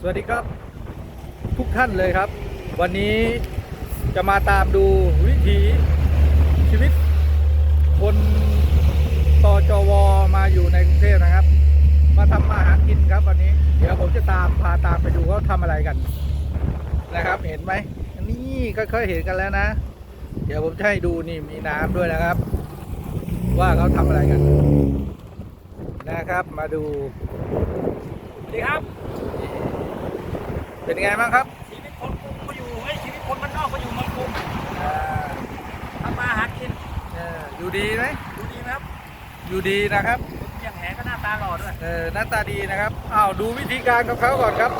สวัสดีครับทุกท่านเลยครับ วันนี้จะมาตามดูวิถีชีวิต คนตจวมาอยู่ในกรุงเทพนะครับ มาทำมาหากินครับวันนี้ เดี๋ยวผมจะตามพาตามไปดูเขาทำอะไรกันนะครับเห็นไหมนี่ค่อยๆเห็นกันแล้วนะ เดี๋ยวผมจะให้ดูนี่มีน้ำด้วยนะครับ ว่าเขาทำอะไรกันนะครับมาดูสวัสดีครับ เป็นไงบ้างครับชีวิตคนกรุงก็อยู่เฮ้ยชีวิตคนมันนอกก็อยู่เมืองกรุงอ่าทำมาหากินเอออยู่ดีไหมดูดีไหมครับอยู่ดีนะครับอย่างแหก็หน้าตาหล่อด้วยเออหน้าตาดีนะครับอ้าวดูวิธีการของเขาก่อนครับ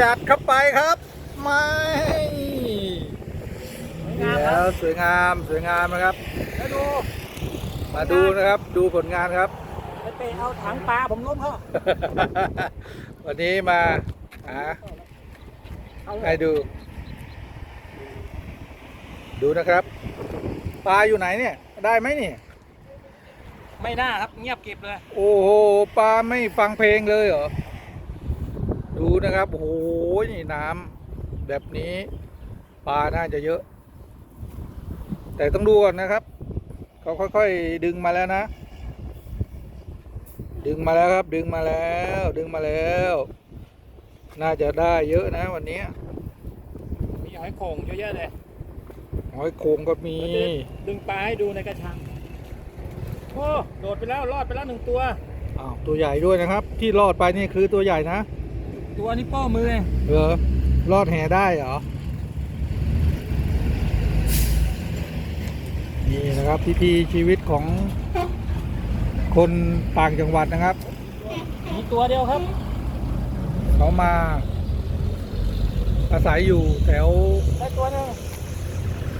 จัดเข้าไปครับ ไม่สวยงามคแล้รับวสวยงามสวยงามนะครับ แล้วดูมาดูนะครับ ดูผลงานครับ ไปเตะเอาถังปลาผมล้มเขาวันนี้มาหาเอาให้ดู ดูนะครับ ปลาอยู่ไหนเนี่ย ได้ไหมเนี่ย ไม่น่าครับเงียบกริบเลย โอ้โหปลาไม่ฟังเพลงเลยเหรอ ดูนะครับ โอ้โหนี่น้ำแบบนี้ปลาน่าจะเยอะ แต่ต้องดูก่อนนะครับเขาค่อย ๆ ดึงมาแล้วนะ ดึงมาแล้วครับ ดึงมาแล้ว ดึงมาแล้ว น่าจะได้เยอะนะวันนี้มีหอยโข่งเยอะแยะเลยหอยโขงก็มี ดึงปลาให้ดูในกระชังโอ้โดดไปแล้วรอดไปแล้วหนึ่งตัวอ้าวตัวใหญ่ด้วยนะครับ ที่รอดไปนี่คือตัวใหญ่นะ ตัวนี้โป้มือเองเหรอรอดแหได้เหรอนี่นะครับพิธีชีวิตของ คนต่างจังหวัดนะครับ มีตัวเดียวครับ เขามาอาศัยอยู่แถวได้ตัวหนึ่ง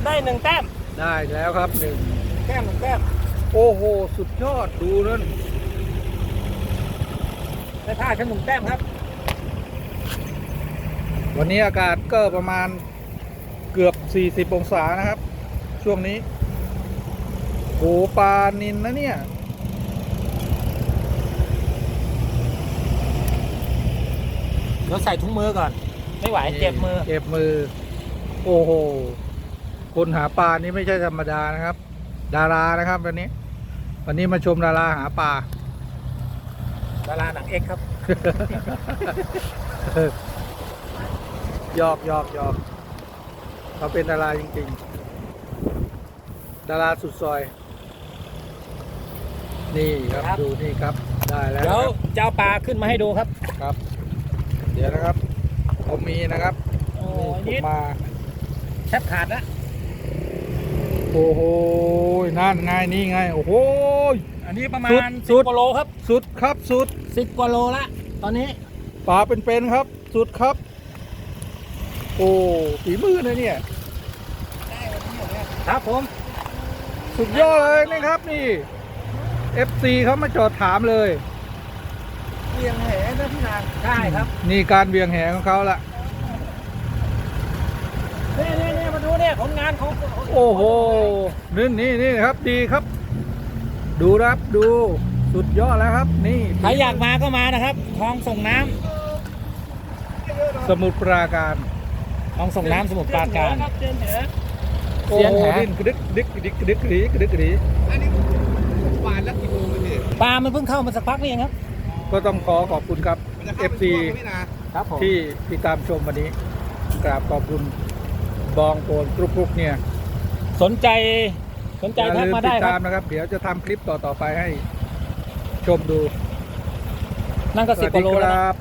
ได้หนึ่งแต้มได้แล้วครับหนึ่งแต้มหนึ่งแต้มโอ้โห สุดยอดดูนั่นได้ผ้าชั้นหนึ่งแต้มครับ วันนี้อากาศก็ประมาณเกือบ 40 องศานะครับ ช่วงนี้โหปลานินนะเนี่ย เดี๋ยวใส่ถุงมือก่อน ไม่ไหวเจ็บมือ เจ็บมือ โอ้โห คนหาปลานี่ไม่ใช่ธรรมดานะครับ ดารานะครับวันนี้ วันนี้มาชมดาราหาปลา ดาราหนังเอกครับหยอกหยอกหยอกเขาเป็นดาราจริง ๆ ดาราสุดซอย นี่ครับครับ ดูนี่ครับ ได้แล้วเดี๋ยวนะครับจะเอาปลาขึ้นมาให้ดูครับ ครับเดี๋ยวนะครับ ผมมีนะครับโอ้ยนี่นี่ผมมาแทบขาดละโอ้โหนั่นไงนี่ไงโอ้โห อันนี้ประมาสุดณสุสิดบกว่าโลครับสุดครับสุดสิบกว่าโลละตอนนี้ปลาเป็นๆครับ สุดครับ โอ้ฝีมือนะเนี่ย ครับผมสุดยอดเลยนะครับนี่ FC เขามาจอดถามเลย เรียงแหนะพี่นางใช่ครับนี่การเบี่ยงแหของเขาละนี่นี่นี่มาดูเนี่ยผลงานของโอ้โหนี่นี่นี่ครับดีครับ ดูนะครับดูสุดยอดแล้วครับ นี่ใครอยากมาก็มานะครับคลองส่งน้สมุทรปราการำคลองส่งน้ำสมุทรปราการโอ้เสียนโหแหดิ้นกระดึกดึกดึกดึกดึกดึกดึกอันนี้หวานแล้วกี่โมงเลยพี่ ปลามันเพิ่งเข้ามาสักพักนี่เองครับ ก็ต้องขอขอบคุณครับมันจะเข้าไป FC ช่วงพี่นาครับผมที่ติดตามชมวันนี้กราบขอบคุณบองโปนกรุกรุกเนี่ยสนใจสนใจอย่าทักลืมมาติได้ดครัตาบมนะครับ เดี๋ยวจะทำคลิปต่อๆไปให้ชมดูนั่นก็สสิบวัสกดีว่าโลคแล้วรันะบ